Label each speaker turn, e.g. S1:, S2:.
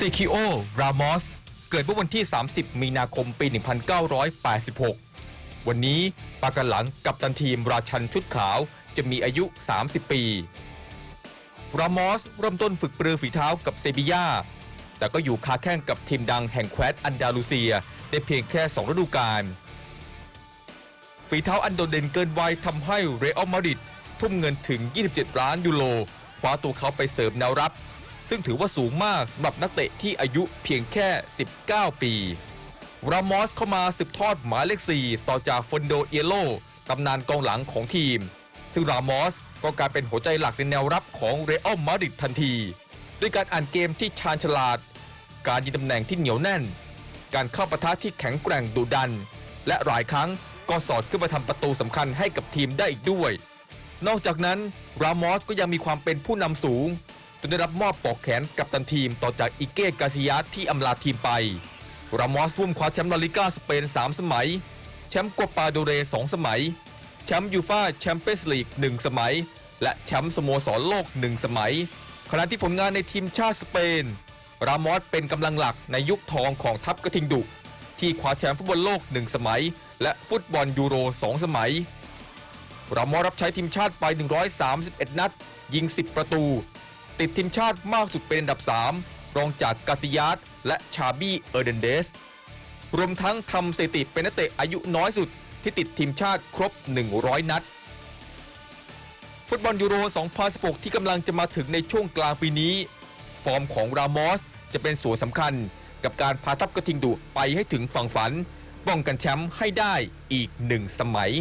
S1: ซิคิโอ รามอส เกิดเมื่อวันที่ 30 มีนาคม ปี 1986 วันนี้ปากันหลังกับตันทีมราชันชุดขาวจะมีอายุ 30 ปี รามอสเริ่มต้นฝึกปรือฝีเท้ากับเซบียาแต่ก็อยู่คาแข้งกับทีมดังแห่งแคว้นอันดาลูเซีย ได้เพียงแค่ 2 ฤดูกาลฝีเท้าอันโดดเด่นเกินวัยทำให้เรอัลมาดริดทุ่มเงินถึง 27 ล้านยูโรคว้าตัวเขาไปเสริมแนวรับ ซึ่งถือว่าสูงมากสำหรับนักเตะที่อายุเพียงแค่ 19 ปีรามอสเข้ามาสืบทอดหมายเลข 4 ต่อจากฟอนโดเอโลตำนานกองหลังของทีม ซึ่งรามอสก็กลายเป็นหัวใจหลักในแนวรับของเรอัลมาดริดทันที ด้วยการอ่านเกมที่ชาญฉลาด การยิงตำแหน่งที่เหนียวแน่น การเข้าปะทะที่แข็งแกร่งดุดัน และหลายครั้งก็สอดขึ้นมาทำประตูสำคัญให้กับทีมได้อีกด้วย นอกจากนั้นรามอสก็ยังมีความเป็นผู้นำสูง จนได้รับมอบปอกแขนกับตันทีมต่อจากอิเก้กาซิยัสที่อำลาทีมไปรามอสร่วมคว้าแชมป์ลาลิก้าสเปน 3 สมัย แชมป์กัวปาโดเร 2 สมัย แชมป์ยูฟ่าแชมเปี้ยนส์ลีก 1 สมัย และแชมป์สโมสรโลก 1 สมัย ขณะที่ผลงานในทีมชาติสเปน รามอสเป็นกำลังหลักในยุคทองของทัพกระทิงดุ ที่คว้าแชมป์ฟุตบอลโลก 1 สมัย และฟุตบอลยูโร 2 สมัย รามอสรับใช้ทีมชาติไป 131 นัด ยิง 10 ประตู ติดทีมชาติมากสุดเป็นอันดับ 3 รองจากกาซิยัสและชาบี้เออร์เดนเดส รวมทั้งทำสถิติเป็นนักเตะอายุน้อยสุดที่ติดทีมชาติครบ 100 นัด ฟุตบอลยูโร 2016 ที่กำลังจะมาถึงในช่วงกลางปีนี้ ฟอร์มของรามอสจะเป็นส่วนสำคัญกับการพาทัพกระทิงดุไปให้ถึงฝั่งฝัน ป้องกันแชมป์ให้ได้อีกหนึ่งสมัย